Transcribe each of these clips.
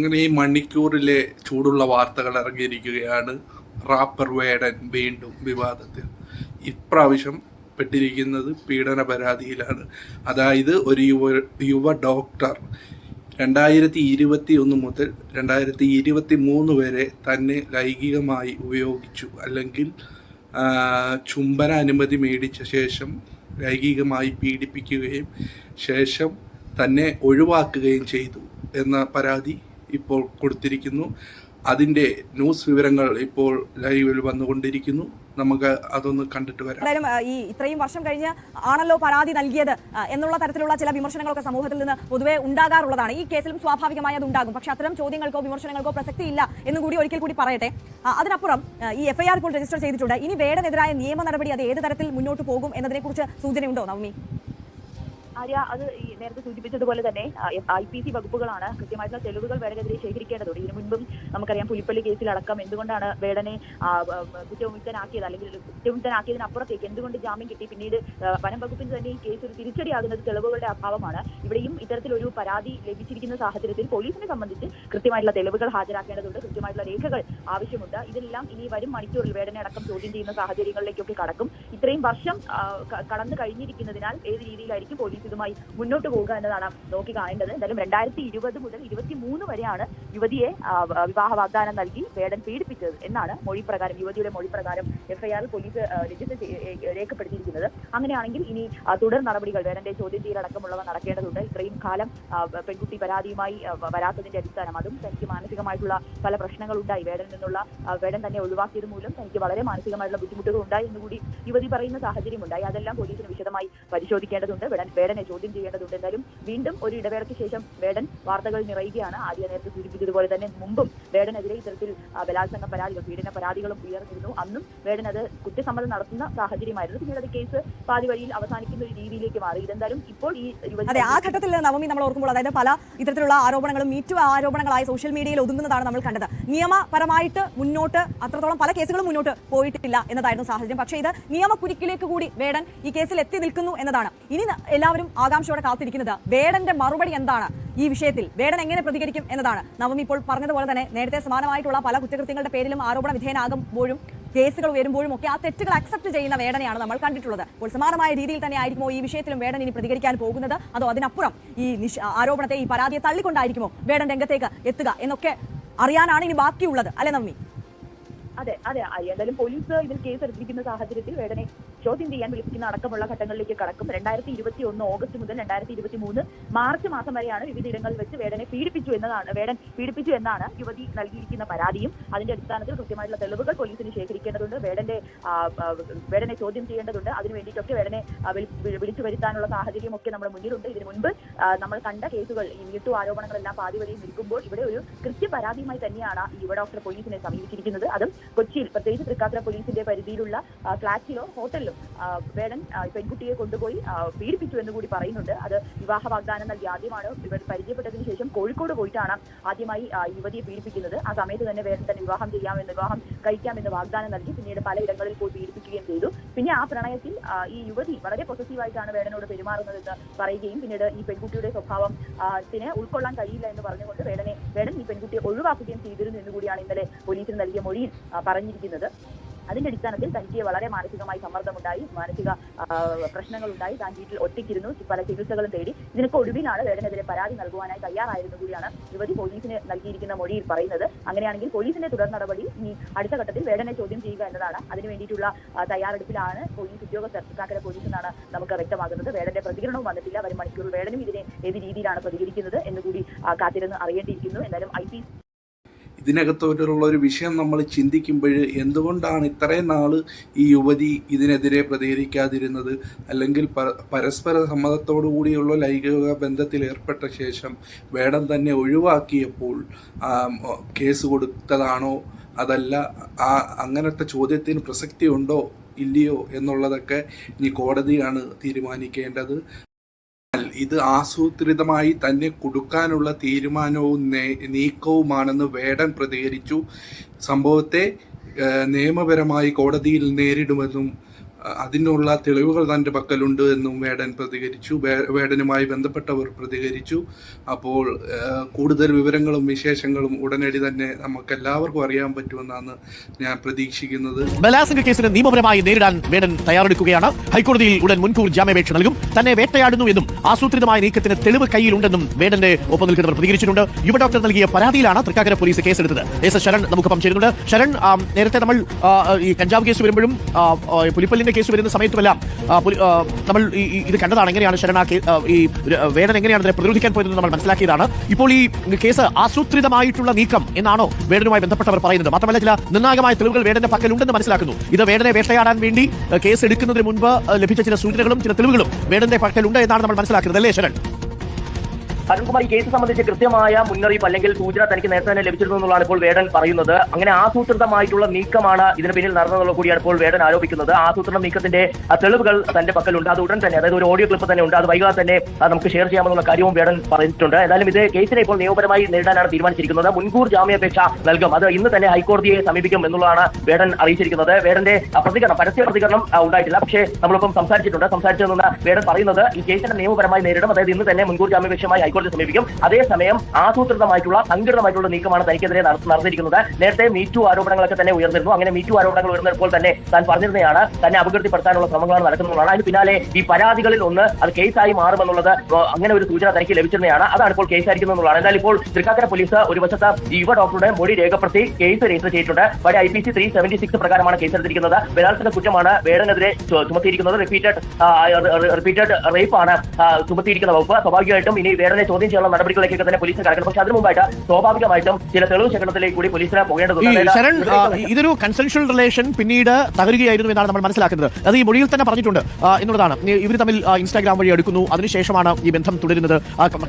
അങ്ങനെ ഈ മണിക്കൂറിലെ ചൂടുള്ള വാർത്തകൾ ഇറങ്ങിയിരിക്കുകയാണ് റാപ്പർ വേടൻ വീണ്ടും വിവാദത്തിൽ. ഇപ്രാവശ്യം പെട്ടിരിക്കുന്നത് പീഡന പരാതിയിലാണ്. അതായത് ഒരു യുവ യുവ ഡോക്ടർ രണ്ടായിരത്തി ഇരുപത്തി ഒന്ന് മുതൽ രണ്ടായിരത്തി ഇരുപത്തി മൂന്ന് വരെ തന്നെ ലൈംഗികമായി ഉപയോഗിച്ചു. അല്ലെങ്കിൽ ചുംബന അനുമതി മേടിച്ച ശേഷം ലൈംഗികമായി പീഡിപ്പിക്കുകയും ശേഷം തന്നെ ഒഴിവാക്കുകയും ചെയ്തു എന്ന പരാതി ഇപ്പോൾ കൊടുത്തിരിക്കുന്നു. അതിന്റെ ന്യൂസ് വിവരങ്ങൾ ഇപ്പോൾ ലൈവിൽ വന്നുകൊണ്ടിരിക്കുന്നു. നമുക്ക് അതൊന്ന് കണ്ടിട്ട് വരാം. എന്തായാലും ഈ ഇത്രയും വർഷം കഴിഞ്ഞ് ആണല്ലോ പരാതി നൽകിയത് എന്നുള്ള തരത്തിലുള്ള ചില വിമർശനങ്ങളൊക്കെ സമൂഹത്തിൽ നിന്ന് പൊതുവെ ഉണ്ടാകാറുള്ളതാണ്. ഈ കേസിലും സ്വാഭാവികമായി അത് ഉണ്ടാകും പക്ഷെ അത്തരം ചോദ്യങ്ങൾക്കോ വിമർശനങ്ങൾക്കോ പ്രസക്തിയില്ല എന്ന് കൂടി ഒരിക്കൽ കൂടി പറയട്ടെ. അതിനപ്പുറം ഈ എഫ്ഐആർ ഇപ്പോൾ രജിസ്റ്റർ ചെയ്തിട്ടുണ്ട്. ഇനി വേടനെതിരായ നിയമ നടപടി അത് ഏത് തരത്തിൽ മുന്നോട്ട് പോകും എന്നതിനെക്കുറിച്ച് സൂചനയുണ്ടോ നവമി? ആര്യ അത് ഈ നേരത്തെ സൂചിപ്പിച്ചതുപോലെ തന്നെ ഐ പി സി വകുപ്പുകളാണ് കൃത്യമായിട്ടുള്ള തെളിവുകൾ വേടനെതിരെ ശേഖരിക്കേണ്ടതുണ്ട്. ഇതിനു മുൻപും നമുക്കറിയാം പുലിപ്പള്ളി കേസിലടക്കം എന്തുകൊണ്ടാണ് വേടനെ കുറ്റവിമുക്തനാക്കിയത് അല്ലെങ്കിൽ കുറ്റവിമുക്തനാക്കിയതിനപ്പുറത്തേക്ക് എന്തുകൊണ്ട് ജാമ്യം കിട്ടി? പിന്നീട് വനം വകുപ്പിന് തന്നെ ഈ കേസ് ഒരു തിരിച്ചടിയാകുന്നത് തെളിവുകളുടെ അഭാവമാണ്. ഇവിടെയും ഇത്തരത്തിലൊരു പരാതി ലഭിച്ചിരിക്കുന്ന സാഹചര്യത്തിൽ പോലീസിനെ സംബന്ധിച്ച് കൃത്യമായിട്ടുള്ള തെളിവുകൾ ഹാജരാക്കേണ്ടതുണ്ട്. കൃത്യമായിട്ടുള്ള രേഖകൾ ആവശ്യമുണ്ട്. ഇതെല്ലാം ഇനി വരും മണിക്കൂറിൽ വേടനെ അടക്കം ചോദ്യം ചെയ്യുന്ന സാഹചര്യങ്ങളിലേക്കൊക്കെ കടക്കും. ഇത്രയും വർഷം കടന്നു കഴിഞ്ഞിരിക്കുന്നതിനാൽ ഏത് രീതിയിലായിരിക്കും പോലീസ് ഇതുമായി മുന്നോട്ട് പോകുക എന്നതാണ് നോക്കി കാണേണ്ടത്. എന്തായാലും രണ്ടായിരത്തി ഇരുപത് മുതൽ ഇരുപത്തി മൂന്ന് വരെയാണ് യുവതിയെ വിവാഹ വാഗ്ദാനം നൽകി വേടൻ പീഡിപ്പിച്ചത് എന്നാണ് മൊഴി പ്രകാരം യുവതിയുടെ മൊഴി പ്രകാരം എഫ്ഐആറിൽ പോലീസ് രജിസ്റ്റർ രേഖപ്പെടുത്തിയിരിക്കുന്നത്. അങ്ങനെയാണെങ്കിൽ ഇനി തുടർ നടപടികൾ വേടന്റെ ചോദ്യം ചെയ്യലടക്കമുള്ളവ നടക്കേണ്ടതുണ്ട്. ഇത്രയും കാലം പെൺകുട്ടി പരാതിയുമായി വരാത്തതിന്റെ അടിസ്ഥാനം അതും തനിക്ക് മാനസികമായിട്ടുള്ള പല പ്രശ്നങ്ങളുണ്ടായി. വേടൻ നിന്നുള്ള വേടൻ തന്നെ ഒഴിവാക്കിയത് മൂലം തനിക്ക് വളരെ മാനസികമായിട്ടുള്ള ബുദ്ധിമുട്ടുകൾ ഉണ്ടായി എന്നുകൂടി യുവതി പറയുന്ന സാഹചര്യമുണ്ടായി. അതെല്ലാം പോലീസിന് വിശദമായി പരിശോധിക്കേണ്ടതുണ്ട്. വേടനെ ചോദ്യം ചെയ്യേണ്ടതുണ്ട്. എന്തായാലും വീണ്ടും ഒരു ഇടവേളയ്ക്ക് ശേഷം വേടൻ വാർത്തകൾ നിറയുകയാണ്. ആദ്യ നേരത്തെ സൂചിപ്പിച്ചതുപോലെ തന്നെ മുമ്പും വേടനെതിരെ ഇത്തരത്തിൽ ബലാത്സംഗ പരാതികൾ പീഡന പരാതികളും ഉയർന്നിരുന്നു. അന്നും വേടൻ അത് കുറ്റസമ്മതം നടത്തുന്ന സാഹചര്യമായിരുന്നു. പിന്നീട് അത് കേസ് പാതി വഴിയിൽ അവസാനിക്കുന്ന ഒരു രീതിയിലേക്ക് മാറി. ഇതെന്തായാലും ഇപ്പോൾ ഈ യുവതി അതെ ആ ഘട്ടത്തിൽ നവമി നമ്മൾ ഓർക്കുമ്പോൾ അതായത് പല ഇത്തരത്തിലുള്ള ആരോപണങ്ങളും മീറ്റു ആരോപണങ്ങളായി സോഷ്യൽ മീഡിയയിൽ ഒതുങ്ങുന്നതാണ് നമ്മൾ കണ്ടത്. നിയമപരമായിട്ട് മുന്നോട്ട് അത്രത്തോളം പല കേസുകളും മുന്നോട്ട് പോയിട്ടില്ല എന്നതായിരുന്നു സാഹചര്യം. പക്ഷേ ഇത് നിയമക്കുരുക്കിലേക്ക് കൂടി വേടൻ ഈ കേസിൽ എത്തി നിൽക്കുന്നു എന്നതാണ്. ഇനി എല്ലാവരും ആകാംക്ഷയോടെ കാത്തിരിക്കുന്നത് വേടന്റെ മറുപടി എന്താണ്? ഈ വിഷയത്തിൽ വേടൻ എങ്ങനെ പ്രതികരിക്കും എന്നതാണ്. നവം ഇപ്പോൾ പറഞ്ഞതുപോലെ തന്നെ നേരത്തെ സമാനമായിട്ടുള്ള പല കുറ്റകൃത്യങ്ങളുടെ പേരിലും ആരോപണ വിധേയനാകുമ്പോഴും കേസുകൾ ഉയരുമ്പോഴും ഒക്കെ ആ തെറ്റുകൾ അക്സെപ്റ്റ് ചെയ്യുന്ന വേടനെയാണ് നമ്മൾ കണ്ടിട്ടുള്ളത്. അപ്പോൾ സമാനമായ രീതിയിൽ തന്നെ ആയിരിക്കുമോ ഈ വിഷയത്തിലും വേടൻ ഇനി പ്രതികരിക്കാൻ പോകുന്നത്? അതോ അതിനപ്പുറം ഈ ആരോപണത്തെ ഈ പരാതിയെ തള്ളിക്കൊണ്ടായിരിക്കുമോ വേടൻ രംഗത്തേക്ക് എത്തുക എന്നൊക്കെ അറിയാനാണ് ഇനി ബാക്കിയുള്ളത്. അല്ലെ നവമി? അതെ അതെ എന്തായാലും പോലീസ് ഇതിൽ കേസ് എടുത്തിരിക്കുന്ന സാഹചര്യത്തിൽ വേടനെ ചോദ്യം ചെയ്യാൻ വിളിപ്പിക്കുന്ന അടക്കമുള്ള ഘട്ടങ്ങളിലേക്ക് കടക്കും. രണ്ടായിരത്തി ഇരുപത്തി ഒന്ന് ഓഗസ്റ്റ് മുതൽ രണ്ടായിരത്തി ഇരുപത്തി മൂന്ന് മാർച്ച് മാസം വരെയാണ് വിവിധ ഇടങ്ങളിൽ വെച്ച് വേടനെ പീഡിപ്പിച്ചു എന്നതാണ് വേടൻ പീഡിപ്പിച്ചു എന്നാണ് യുവതി നൽകിയിരിക്കുന്ന പരാതിയും. അതിന്റെ അടിസ്ഥാനത്തിൽ കൃത്യമായിട്ടുള്ള തെളിവുകൾ പോലീസിന് ശേഖരിക്കേണ്ടതുണ്ട്. വേടന്റെ വേടനെ ചോദ്യം ചെയ്യേണ്ടതുണ്ട്. അതിനു വേണ്ടിയിട്ടൊക്കെ വേടനെ വിളിച്ചു വരുത്താനുള്ള സാഹചര്യമൊക്കെ നമ്മുടെ മുന്നിലുണ്ട്. ഇതിനു മുൻപ് നമ്മൾ കണ്ട കേസുകൾ ഈ മീട്ടു ആരോപണങ്ങളെല്ലാം പാതി നിൽക്കുമ്പോൾ ഇവിടെ ഒരു കൃത്യ പരാതിയുമായി തന്നെയാണ് യുവ ഡോക്ടർ പോലീസിനെ സമീപിച്ചിരിക്കുന്നത്. അതും കൊച്ചിയിൽ പ്രത്യേകിച്ച് തൃക്കാക്കര പോലീസിന്റെ പരിധിയിലുള്ള ഫ്ളാറ്റിലോ ഹോട്ടലിലോ ആ, വേടൻ പെൺകുട്ടിയെ കൊണ്ടുപോയി പീഡിപ്പിച്ചു എന്ന് കൂടി പറയുന്നുണ്ട്. അത് വിവാഹ വാഗ്ദാനം നൽകി ആദ്യമാണ്. ഇവർ പരിചയപ്പെട്ടതിന് ശേഷം കോഴിക്കോട് പോയിട്ടാണ് ആദ്യമായി യുവതിയെ പീഡിപ്പിക്കുന്നത്. ആ സമയത്ത് തന്നെ വേടൻ തന്നെ വിവാഹം ചെയ്യാമെന്ന് വിവാഹം കഴിക്കാമെന്ന് വാഗ്ദാനം നൽകി പിന്നീട് പലയിടങ്ങളിൽ പോയി പീഡിപ്പിക്കുകയും ചെയ്തു. പിന്നെ ആ പ്രണയത്തിൽ ഈ യുവതി വളരെ പോസസീവായിട്ടാണ് വേടനോട് പെരുമാറുന്നതെന്ന് പറയുകയും പിന്നീട് ഈ പെൺകുട്ടിയുടെ സ്വഭാവം ത്തിന് ഉൾക്കൊള്ളാൻ കഴിയില്ല എന്ന് പറഞ്ഞുകൊണ്ട് വേടനെ വേടൻ ഈ പെൺകുട്ടിയെ ഒഴിവാക്കുകയും ചെയ്തിരുന്നു എന്ന് കൂടിയാണ് ഇന്നലെ പോലീസിന് നൽകിയ മൊഴിയിൽ പറഞ്ഞിരിക്കുന്നത്. അതിന്റെ അടിസ്ഥാനത്തിൽ തനിക്ക് വളരെ മാനസികമായി സമ്മർദ്ദമുണ്ടായി മാനസിക പ്രശ്നങ്ങൾ ഉണ്ടായി താൻ വീട്ടിൽ ഒറ്റയ്ക്കിരുന്നു പല ചികിത്സകളും തേടി. ഇതിനൊക്കെ ഒടുവിലാണ് വേടനെതിരെ പരാതി നൽകുവാനായി തയ്യാറായിരുന്നു കൂടിയാണ് യുവതി പോലീസിന് നൽകിയിരിക്കുന്ന മൊഴിയിൽ പറയുന്നത്. അങ്ങനെയാണെങ്കിൽ പോലീസിന്റെ തുടർ നടപടി ഇനി അടുത്ത ഘട്ടത്തിൽ വേടനെ ചോദ്യം ചെയ്യുക എന്നതാണ് അതിനു വേണ്ടിയിട്ടുള്ള തയ്യാറെടുപ്പിലാണ് പോലീസ് ഉദ്യോഗസ്ഥർ തൃക്കാക്കര പോലീസ് എന്നാണ് നമുക്ക് വ്യക്തമാകുന്നത്. വേടന്റെ പ്രതികരണവും വന്നിട്ടില്ല. വരും മണിക്കൂർ വേടനും ഇതിനെ ഏത് രീതിയിലാണ് പ്രതികരിക്കുന്നത് എന്നുകൂടി കാത്തിരുന്ന് അറിയേണ്ടിയിരിക്കുന്നു. എന്തായാലും ഐ ഇതിനകത്തോട്ടുള്ള ഒരു വിഷയം നമ്മൾ ചിന്തിക്കുമ്പോൾ എന്തുകൊണ്ടാണ് ഇത്രയും നാൾ ഈ യുവതി ഇതിനെതിരെ പ്രതികരിക്കാതിരുന്നത്? അല്ലെങ്കിൽ പരസ്പര സമ്മതത്തോടു കൂടിയുള്ള ലൈംഗിക ബന്ധത്തിൽ ഏർപ്പെട്ട ശേഷം വേടം തന്നെ ഒഴിവാക്കിയപ്പോൾ കേസ് കൊടുത്തതാണോ? അതല്ല ആ അങ്ങനത്തെ ചോദ്യത്തിന് പ്രസക്തി ഉണ്ടോ ഇല്ലയോ? എന്നുള്ളതൊക്കെ ഇനി കോടതിയാണ് തീരുമാനിക്കേണ്ടത്. ഇത് ആസൂത്രിതമായി തന്നെ കൊടുക്കാനുള്ള തീരുമാനവും നീക്കവുമാണെന്ന് വേടൻ പ്രതികരിച്ചു. സംഭവത്തെ നിയമപരമായി കോടതിയിൽ നേരിടുമെന്നും അതിനുള്ള തെളിവുകൾ തന്റെ പക്കലുണ്ട് എന്നും വേടൻ പ്രതികരിച്ചു. വേടനുമായി ബന്ധപ്പെട്ടവർ പ്രതികരിച്ചു. അപ്പോൾ കൂടുതൽ വിവരങ്ങളും വിശേഷങ്ങളും ഉടനടി തന്നെ നമുക്ക് എല്ലാവർക്കും അറിയാൻ പറ്റുമെന്നാണ് ഞാൻ പ്രതീക്ഷിക്കുന്നത്. ബലാസംഗ കേസിനെ നിയമപരമായി നേരിടാൻ വേടൻ തയ്യാറെടുക്കുകയാണ്. ഹൈക്കോടതിയിൽ ഉടൻ മുൻകൂർ ജാമ്യാപേക്ഷ നൽകും. തന്നെ വേട്ടയാടുന്നു എന്നും ആസൂത്രിതമായ നീക്കത്തിന് തെളിവ് കയ്യിലുണ്ടെന്നും വേടന്റെ ഒപ്പം നിൽക്കുന്നവർ പ്രതികരിച്ചിട്ടുണ്ട്. യുവ ഡോക്ടർ നൽകിയ പരാതിയിലാണ് തൃക്കാക്കര പോലീസ് കേസെടുത്തത്. എസ് എസ് ശരൺ നമുക്ക് ചേരുന്നുണ്ട്. ശരൺ നേരത്തെ നമ്മൾ ഈ കഞ്ചാവ് കേസ് വരുമ്പോഴും പുലിപ്പല്ലിന്റെ കേസ് വരുന്ന സമയത്തുമെല്ലാം നമ്മൾ ഇത് കണ്ടതാണ് എങ്ങനെയാണ് ശരൺ ഈ വേടൻ എങ്ങനെയാണ് ഇതിനെ പ്രതിരോധിക്കാൻ പോയതെന്ന് നമ്മൾ മനസ്സിലാക്കിയതാണ്. ഇപ്പോൾ ഈ കേസ് ആസൂത്രിതമായിട്ടുള്ള നീക്കം എന്നാണോ വേടനുമായി ബന്ധപ്പെട്ടവർ പറയുന്നത്. മാത്രമല്ല ചില നിർണായകമായ തെളിവുകൾ വേടന്റെ പക്കലുണ്ടെന്ന് മനസ്സിലാക്കുന്നു. ഇത് വേടനെ വേട്ടയാടാൻ വേണ്ടി കേസ് എടുക്കുന്നതിന് മുൻപ് ലഭിച്ച ചില സൂചനകളും ചില തെളിവുകളും വേടന്റെ പക്കലുണ്ട് എന്നാണ് നമ്മൾ മനസ്സിലാക്കുന്നത്. അല്ലേ ശരൺ? അരുൺകുമാർ ഈ കേസ് സംബന്ധിച്ച് കൃത്യമായ മുന്നറിയിപ്പ് അല്ലെങ്കിൽ സൂചന തനിക്ക് നേരത്തെ തന്നെ ലഭിച്ചിരുന്നു എന്നുള്ളതാണ് ഇപ്പോൾ വേടൻ പറയുന്നത്. അങ്ങനെ ആസൂത്രിതമായിട്ടുള്ള നീക്കമാണ് ഇതിന് പിന്നിൽ നടന്നതുള്ള കൂടിയാണ് ഇപ്പോൾ വേടൻ ആരോപിക്കുന്നത്. ആസൂത്രണ നീക്കത്തിന്റെ തെളിവുകൾ തന്റെ പക്കലുണ്ട്. അത് ഉടൻ തന്നെ അതായത് ഒരു ഓഡിയോ ക്ലിപ്പ് തന്നെ ഉണ്ട്. അത് വൈകാതെ തന്നെ നമുക്ക് ഷെയർ ചെയ്യാമെന്നുള്ള കാര്യവും വേടൻ പറഞ്ഞിട്ടുണ്ട്. ഏതായാലും ഇത് കേസിനെ ഇപ്പോൾ നിയമപരമായി നേരിടാനാണ് തീരുമാനിച്ചിരിക്കുന്നത്. മുൻകൂർ ജാമ്യാപേക്ഷ നൽകും. അത് ഇന്ന് തന്നെ ഹൈക്കോടതിയെ സമീപിക്കും എന്നുള്ളതാണ് വേടൻ അറിയിച്ചിരിക്കുന്നത്. വേടന്റെ പ്രതികരണം പരസ്യ പ്രതികരണം ഉണ്ടായിട്ടില്ല. പക്ഷേ നമ്മളിപ്പം സംസാരിച്ചിട്ടുണ്ട്. സംസാരിച്ചു വേടൻ പറയുന്നത് ഈ കേസിനെ നിയമപരമായി നേരിടും. അതായത് ഇന്ന് തന്നെ മുൻകൂർ ജാമ്യാപേക്ഷമായി ഹൈക്കോടതി സമീപിക്കും. അതേസമയം ആസൂത്രിതമായിട്ടുള്ള സംഘടിതമായിട്ടുള്ള നീക്കമാണ് തനിക്കെതിരെ നട- നടന്നിരിക്കുന്നത് നേരത്തെ മീറ്റു ആരോപണങ്ങളൊക്കെ തന്നെ ഉയർന്നിരുന്നു. അങ്ങനെ മീറ്റു ആരോപണങ്ങൾ ഉയർന്നപ്പോൾ തന്നെ താൻ പറഞ്ഞിരുന്നതാണ് തന്നെ അപകീർത്തിപ്പെടുത്താനുള്ള ശ്രമങ്ങളാണ് നടക്കുന്നതാണ്. അതിന് പിന്നാലെ ഈ പരാതികളിൽ ഒന്ന് അത് കേസായി മാറുമെന്നുള്ളത് അങ്ങനെ ഒരു സൂചന തനിക്ക് ലഭിച്ചിരുന്നതാണ്. അതാണ് ഇപ്പോൾ കേസായിരിക്കുന്നതാണ് എന്നാൽ ഇപ്പോൾ തൃക്കാക്കര പോലീസ് ഒരു വശത്ത് യുവ ഡോക്ടറുടെ മൊഴി രേഖപ്പെടുത്തി കേസ് രജിസ്റ്റർ ചെയ്തിട്ടുണ്ട്. പഴയ I P C three seventy six പ്രകാരമാണ് കേസെടുത്തിരിക്കുന്നത് ബലാത്സംഗ കുറ്റമാണ് വേടനെതിരെ ചുമത്തിയിരിക്കുന്നത്. റിപ്പീറ്റഡ് റിപ്പീറ്റഡ് റേപ്പാണ് ചുമത്തിയിരിക്കുന്ന വകുപ്പ്. സ്വാഭാവികമായിട്ടും ഇനി വേടനെ ചോദ്യം ചെയ്യാനുള്ള നടപടികളിലേക്ക് തന്നെ പോലീസ് കടക്കണം പക്ഷേ അതിനു മുമ്പായിട്ട് സ്വാഭാവികമായിട്ടും ചില തെളിവ് ശേഖരണത്തിലേക്ക് കൂടി പോലീസിന് പോകേണ്ടതുണ്ട്. ഇതൊരു കൺസെൻഷ്യൽ റിലേഷൻ പിന്നീട് തകരുകയായിരുന്നു എന്നാണ് നമ്മൾ മനസ്സിലാക്കുന്നത്. അത് ഈ മൊഴിയിൽ തന്നെ പറഞ്ഞിട്ടുണ്ട്. എന്നുള്ളതാണ്. ഇവർ തമ്മിൽ ഇൻസ്റ്റാഗ്രാം വഴി എടുക്കുന്നു അതിനുശേഷമാണ് ഈ ബന്ധം തുടരുന്നത്.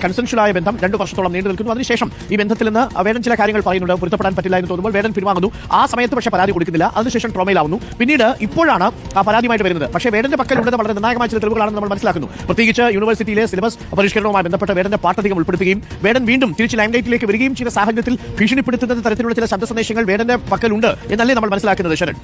കൺസെൻഷ്യൽ ആയ ബന്ധം രണ്ട് വർഷത്തോളം നീണ്ടു നിൽക്കുന്നു. അതിനുശേഷം ഈ ബന്ധത്തിൽ നിന്ന് വേദന ചില കാര്യങ്ങൾ പറയുന്നുണ്ട്. പൊരുത്തപ്പെടാൻ പറ്റില്ല എന്ന് തോന്നുമ്പോൾ വേടൻ പിൻവാങ്ങുന്നു ആ സമയത്ത് പക്ഷേ പരാതി കൊടുക്കുന്നില്ല. അതിനുശേഷം ട്രോമയിലാവുന്നു. പിന്നീട് ഇപ്പോഴാണ് ആ പരാതിയുമായിട്ട് വരുന്നത്. പക്ഷേ വേദന്റെ പക്കലുള്ളത് വളരെ നിർണായകമായ ചില തെളിവുകളാണെന്ന് നമ്മൾ മനസ്സിലാക്കുന്നു. പ്രത്യേകിച്ച് യൂണിവേഴ്സിറ്റിയിലെ സിലബസ് പരിഷ്കരണവുമായി ബന്ധപ്പെട്ട വേടന്റെ പാട്ടധികം ഉൾപ്പെടുത്തുകയും വേടൻ വീണ്ടും തിരിച്ച് ലൈംലൈറ്റിലേക്ക് വരികയും ചെയ്യുന്ന സാഹചര്യത്തിൽ ഭീഷണിപ്പെടുത്തുന്ന തരത്തിലുള്ള ചില ശബ്ദ സന്ദേശങ്ങൾ വേടന്റെ പക്കലുണ്ട് എന്നല്ലേ നമ്മൾ മനസ്സിലാക്കുന്നത് ശരൺ?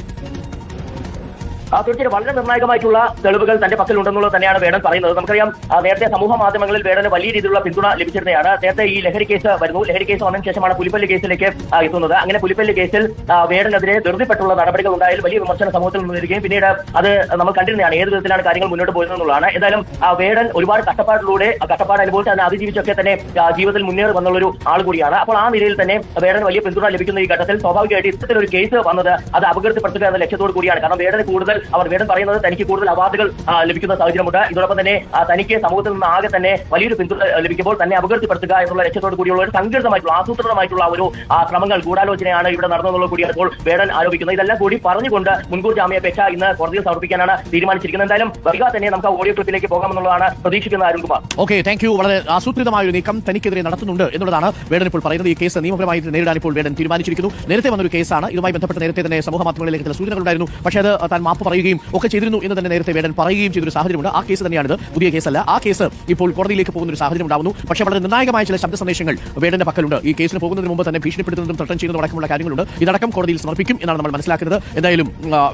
തീർച്ചയായും വളരെ നിർണായകമായിട്ടുള്ള തെളിവുകൾ തന്റെ പക്കലുണ്ടെന്നുള്ളത് തന്നെയാണ് വേടൻ പറയുന്നത്. നമുക്കറിയാം നേരത്തെ സമൂഹ മാധ്യമങ്ങളിൽ വേടന് വലിയ രീതിയിലുള്ള പിന്തുണ ലഭിച്ചിരുന്നതാണ്. നേരത്തെ ഈ ലഹരി കേസ് വരുന്നു. ലഹരി കേസ് വന്നതിന് ശേഷമാണ് പുലിപ്പല്ലി കേസിലേക്ക് എത്തുന്നത്. അങ്ങനെ പുലിപ്പല്ലി കേസിൽ വേടനെതിരെ ധൃതിപ്പെട്ടുള്ള നടപടികൾ ഉണ്ടായാലും വലിയ വിമർശന സമൂഹത്തിൽ നിന്നിരിക്കുകയും പിന്നീട് അത് നമ്മൾ കണ്ടിരുന്നതാണ് ഏത് വിധത്തിലാണ് കാര്യങ്ങൾ മുന്നോട്ട് പോയത് എന്നുള്ളതാണ്. ഏതായാലും വേടൻ ഒരുപാട് കഷ്ടപ്പാടിലൂടെ കഷ്ടപ്പാട് അനുഭവിച്ച് അതിനെ അതിജീവിച്ചൊക്കെ തന്നെ ജീവിതത്തിൽ മുന്നേറി വന്നുള്ളൊരു ആൾ കൂടിയാണ്. അപ്പോൾ ആ നിലയിൽ തന്നെ വേടന് വലിയ പിന്തുണ ലഭിക്കുന്ന ഈ ഘട്ടത്തിൽ സ്വാഭാവികമായിട്ട് ഇത്തരത്തിലൊരു കേസ് വന്നത് അത് അപകീർത്തിപ്പെടുത്തുക എന്ന ലക്ഷ്യത്തോട് കൂടിയാണ്. കാരണം വേടന് കൂടുതൽ അവർ വേടൻ പറയുന്നത് തനിക്ക് കൂടുതൽ അവാർഡുകൾ ലഭിക്കുന്ന സാഹചര്യമുണ്ട്. ഇതോടൊപ്പം തന്നെ തനിക്ക് സമൂഹത്തിൽ നിന്ന് ആകെ തന്നെ വലിയൊരു പിന്തുണ ലഭിക്കുമ്പോൾ തന്നെ അപകീർത്തിപ്പെടുത്തുക എന്നുള്ള ലക്ഷ്യത്തോട് കൂടിയുള്ള ഒരു സംഘടിതമായിട്ടുള്ള ആസൂത്രിതമായിട്ടുള്ള ഒരു ശ്രമങ്ങൾ ഗൂഢാലോചനയാണ് ഇവിടെ നടന്നതെന്നുള്ള കൂടിയാണ് ഇപ്പോൾ വേടൻ ആരോപിക്കുന്നത്. ഇതെല്ലാം കൂടി പറഞ്ഞുകൊണ്ട് മുൻകൂർ ജാമ്യാപേക്ഷ ഇന്ന് കോടതിയിൽ സമർപ്പിക്കാനാണ് തീരുമാനിച്ചിരിക്കുന്നത്. എന്തായാലും വൈകാതെ തന്നെ നമുക്ക് ഓഡിയോ ക്ലിപ്പിലേക്ക് പോകാമെന്നുള്ളതാണ് പ്രതീക്ഷിക്കുന്നത് അരുൺകുമാർ ഓക്കെ താങ്ക് യു വളരെ ആസൂത്രിതമായ ഒരു നീക്കം തനിക്കെതിരെ നടത്തുന്നുണ്ട് എന്നുള്ളതാണ് വേടൻ ഇപ്പോൾ പറയുന്നത്. ഈ കേസ് നിയമപരമായി നേരിടാൻ ഇപ്പോൾ വേടൻ തീരുമാനിച്ചിരിക്കുന്നു. നേരത്തെ വന്നൊരു കേസാണ്. ഇതുമായി ബന്ധപ്പെട്ട് നേരത്തെ തന്നെ സമൂഹ മാധ്യമങ്ങളിലേക്ക് ചില സൂചനകളുണ്ടായിരുന്നു. പക്ഷേ അത് താൻ മാപ്പ് പറയുകയും ഒക്കെ ചെയ്തിരുന്നു എന്ന് തന്നെ നേരത്തെ വേടൻ പറയുകയും ചെയ്തൊരു സാഹചര്യമുണ്ട്. ആ കേസ് തന്നെയാണിത്. പുതിയ കേസല്ല. ആ കേസ് ഇപ്പോൾ കോടതിയിലേക്ക് പോകുന്ന ഒരു സാഹചര്യം ഉണ്ടാകുന്നു പക്ഷേ വളരെ നിർണായകമായ ചില ശബ്ദ സന്ദേശങ്ങൾ വേടന്റെ പക്കലുണ്ട്. ഈ കേസിന് പോകുന്നതിന് മുമ്പ് തന്നെ ഭീഷണിപ്പെടുത്തുന്നതും തട്ടം ചെയ്യുന്നതും അടക്കമുള്ള കാര്യങ്ങളുണ്ട്. ഇതടക്കം കോടതിയിൽ സമർപ്പിക്കും എന്നാണ് നമ്മൾ മനസ്സിലാക്കുന്നത്. എന്തായാലും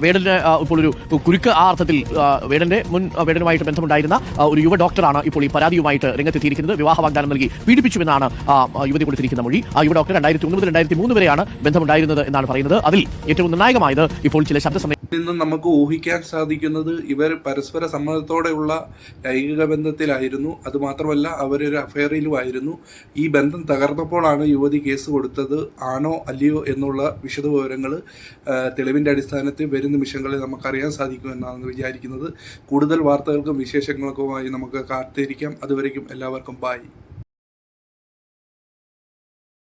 വേടന്റെ വേടന് ഇപ്പോൾ ഒരു കുരുക്ക് ആ അർത്ഥത്തിൽ വേടന്റെ മുൻ വേടനുമായിട്ട് ബന്ധമുണ്ടായിരുന്ന ഒരു യുവ ഡോക്ടറാണ് ഇപ്പോൾ ഈ പരാതിയുമായിട്ട് രംഗത്തെത്തിയിരിക്കുന്നത്. വിവാഹ വാഗ്ദാനം നൽകി പീഡിപ്പിച്ചുവെന്നാണ് യുവതി കൊടുത്തിരിക്കുന്ന മൊഴി. ആ യുവ ഡോക്ടർ രണ്ടായിരത്തി ഒന്ന് മുതൽ രണ്ടായിരത്തി മൂന്ന് വരെയാണ് ബന്ധമുണ്ടായിരുന്നത് എന്നാണ് പറയുന്നത്. അതിൽ ഏറ്റവും നിർണായകമായത് ഇപ്പോൾ ചില ശബ്ദ നിന്നും നമുക്ക് ഊഹിക്കാൻ സാധിക്കുന്നത് ഇവർ പരസ്പര സമ്മതത്തോടെയുള്ള ലൈംഗിക ബന്ധത്തിലായിരുന്നു. അതുമാത്രമല്ല അവരൊരു അഫയറിലുമായിരുന്നു. ഈ ബന്ധം തകർന്നപ്പോഴാണ് യുവതി കേസ് കൊടുത്തത്. ആണോ അല്ലയോ എന്നുള്ള വിശദ വിശദവിവരങ്ങൾ തെളിവിന്റെ അടിസ്ഥാനത്തിൽ വരും നിമിഷങ്ങളിൽ നമുക്കറിയാൻ സാധിക്കുമെന്നാണ് വിചാരിക്കുന്നത്. കൂടുതൽ വാർത്തകൾക്കും വിശേഷങ്ങൾക്കുമായി നമുക്ക് കാത്തിരിക്കാം. അതുവരേക്കും എല്ലാവർക്കും ബായ്